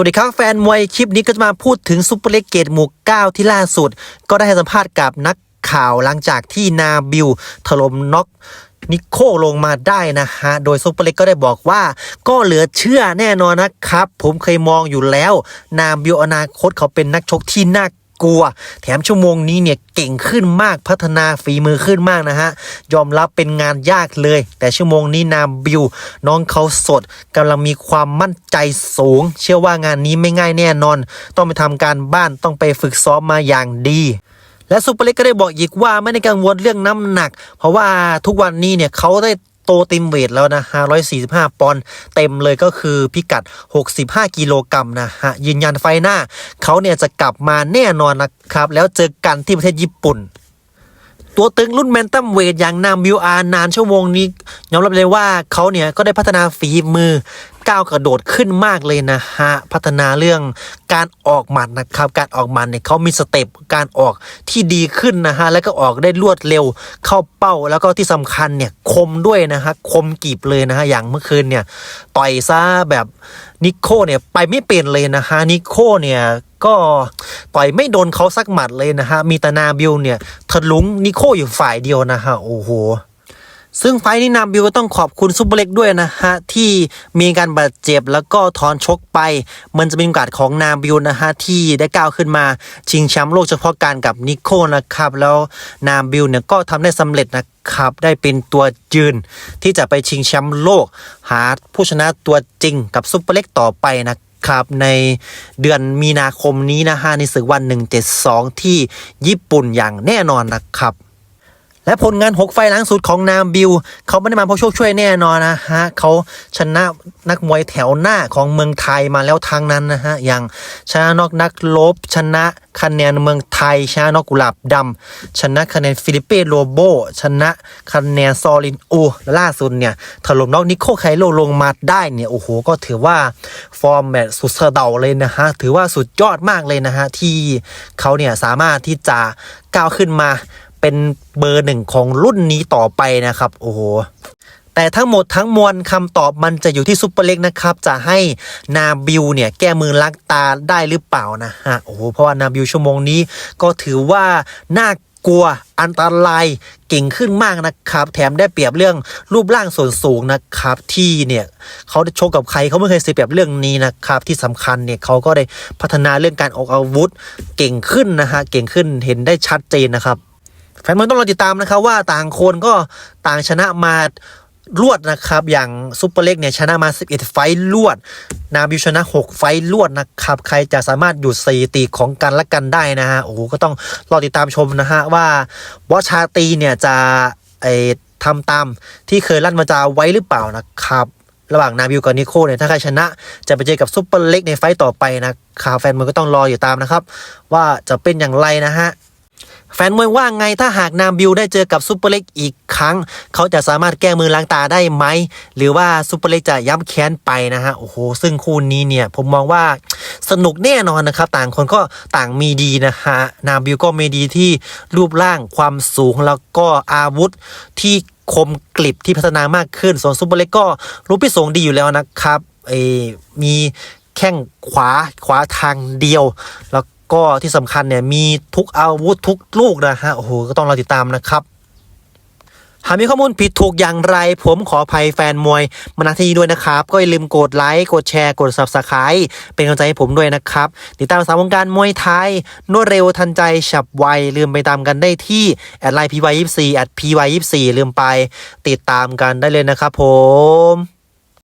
วัสดีครับแฟนมวยคลิปนี้ก็จะมาพูดถึงซุปเปอร์เล็กเกตหมู่9ที่ล่าสุด ก็ได้ให้สัมภาษณ์กับนักข่าวหลังจากที่นาบิวถล่มน็อกนิโคลงมาได้นะฮะ โดยซุปเปอร์เล็กก็ได้บอกว่า ก็เหลือเชื่อแน่นอนนะครับ ผมเคยมองอยู่แล้ว นาบิวอนาคตเขาเป็นนักชกที่น่า กลัว แถมชั่วโมงนี้เนี่ยเก่งขึ้นมากพัฒนาฝีมือขึ้นมากนะฮะ ยอมรับเป็นงานยากเลย แต่ชั่วโมงนี้นาบิว น้องเขาสดกำลังมีความมั่นใจสูง เชื่อว่างานนี้ไม่ง่ายแน่นอน ต้องไปทำการบ้านต้องไปฝึกซ้อมมาอย่างดีและซูเปอร์เล็กก็ได้บอกอีกว่าไม่ได้กังวลเรื่องน้ำหนัก เพราะว่าทุกวันนี้เนี่ยเขาได้ โตเต็มเวทแล้วนะฮะ145 ปอนด์เต็มเลยก็คือพิกัด 65 กิโลกรัมนะฮะยืนยันไฟหน้า เขาเนี่ยจะกลับมาแน่นอนนะครับ แล้วเจอกันที่ประเทศญี่ปุ่น ตัวตึงรุ่นแมนตัมเวทอย่างนามบิวอาร์นานชั่วโมงนี้ยอมรับเลยว่าเขาเนี่ยก็ได้พัฒนาฝีมือ ก้าวกระโดดขึ้นมากเลยนะฮะ พัฒนาเรื่องการออกหมัดนะครับ การออกหมัดเนี่ยเขามีสเต็ปการออกที่ดีขึ้นนะฮะ แล้วก็ออกได้รวดเร็วเข้าเป้า แล้วก็ที่สำคัญเนี่ยคมด้วยนะฮะ คมกรีบเลยนะฮะ อย่างเมื่อคืนเนี่ยต่อยซะแบบนิโคเนี่ยไปไม่เป็นเลยนะฮะ นิโคเนี่ยก็ต่อยไม่โดนเขาสักหมัดเลยนะฮะ มีตนาบิลเนี่ยทะลุงนิโคอยู่ฝ่ายเดียวนะฮะ โอ้โห ซึ่งไฟล์นี้นาบิวก็ต้องขอบคุณซุปเปอร์เล็กด้วยนะฮะ ที่มีการบาดเจ็บแล้วก็ถอนชกไป มันจะเป็นโอกาสของนาบิวนะฮะ ที่ได้ก้าวขึ้นมา ชิงแชมป์โลกเฉพาะการกับนิโคนะครับ แล้วนาบิวเนี่ยก็ทำได้สำเร็จนะครับ ได้เป็นตัวยืน ที่จะไปชิงแชมป์โลก หาผู้ชนะตัวจริงกับซุปเปอร์เล็กต่อไปนะครับในเดือนมีนาคมนี้นะฮะในศึกวัน 172 ที่ญี่ปุ่นอย่างแน่นอนนะครับ และผลงาน 6 ไฟล์หลังสุดของนามบิวเขาไม่ได้มาเพราะโชคช่วยแน่นอนนะฮะเขาชนะนักมวยแถวหน้าของเมืองไทยมาแล้วทางนั้นนะฮะอย่างชนะนอกนักลบ ชนะคะแนนเมืองไทย ชนะนอกกุหลาบดำชนะคะแนนฟิลิปเป้โรโบ ชนะคะแนนซอลินอูและล่าสุดเนี่ยถล่มนอกนิโคไคโลลงมาได้เนี่ยโอ้โหก็ถือว่าฟอร์มแบบสุดเสดาเลยนะฮะถือว่าสุดยอดมากเลยนะฮะที่เขาเนี่ยสามารถที่จะก้าวขึ้นมา เป็นเบอร์หนึ่งของรุ่นนี้ต่อไปนะครับ โอ้โหแต่ทั้งหมดทั้งมวลคำตอบมันจะอยู่ที่ซุปเปอร์เล็กนะครับ จะให้นาบิวเนี่ยแก้มือลักตาได้หรือเปล่านะฮะโอ้โหเพราะว่านาบิวชั่วโมงนี้ก็ถือว่าน่ากลัวอันตรายเก่งขึ้นมากนะครับ แถมได้เปรียบเรื่องรูปร่างส่วนสูงนะครับ ที่เนี่ยเขาได้โชคกับใครเขาไม่เคยเสียเปรียบเรื่องนี้นะครับ ที่สำคัญเนี่ยเขาก็ได้พัฒนาเรื่องการออกอาวุธ เก่งขึ้นนะฮะเก่งขึ้นเห็นได้ชัดเจนนะครับ แฟนมวยต้องรอติดตามนะครับว่าต่างคนก็ต่างชนะมารวดนะครับ อย่างซุปเปอร์เล็กเนี่ยชนะมา 11 ไฟต์รวด นาบิวชนะ 6 ไฟต์รวดนะครับ ใครจะสามารถหยุดสถิติของกันและกันได้นะฮะโอ้โหก็ต้องรอติดตามชมนะฮะว่าวอชาตีเนี่ยจะไอทำตามที่เคยลั่นมาจาไว้หรือเปล่านะครับ ระหว่างนาบิวกับนิโคเนี่ยถ้าใครชนะ จะไปเจอกับซุปเปอร์เล็กในไฟต์ต่อไปนะครับแฟนมวยก็ต้องรออยู่ตามนะครับ ว่าจะเป็นอย่างไรนะฮะ แฟนมวยว่าไงถ้าหากนามบิวได้เจอกับซูเปอร์เล็กอีกครั้ง เขาจะสามารถแก้มือล้างตาได้ไหม หรือว่าซูเปอร์เล็กจะย้ำแค้นไปนะฮะ โอ้โห ซึ่งคู่นี้เนี่ย ผมมองว่าสนุกแน่นอนนะครับ ต่างคนก็ต่างมีดีนะฮะ นามบิวก็มีดีที่รูปร่างความสูงแล้วก็อาวุธที่คมกริบที่พัฒนามากขึ้น ส่วนซูเปอร์เล็กก็รูปที่ทรงดีอยู่แล้วนะครับเออมีแข้งขวาขวาทางเดียว แล้ว ก็ที่สำคัญเนี่ยมีทุกอาวุธทุกลูกนะฮะโอ้โหก็ต้องรอติดตามนะครับ หากมีข้อมูลผิดถูกอย่างไร ผมขออภัยแฟนมวยมาณที่นี้ด้วยนะครับ ก็อย่าลืมกดไลค์กดแชร์กด subscribe เป็นกำลังใจให้ผมด้วยนะครับ ติดตามสาวงการมวยไทยรวดเร็วทันใจฉับไวลืมไปตามกันได้ที่แอดไลน์ py24 แอด py24 ลืมไป ติดตามกันได้เลยนะครับผม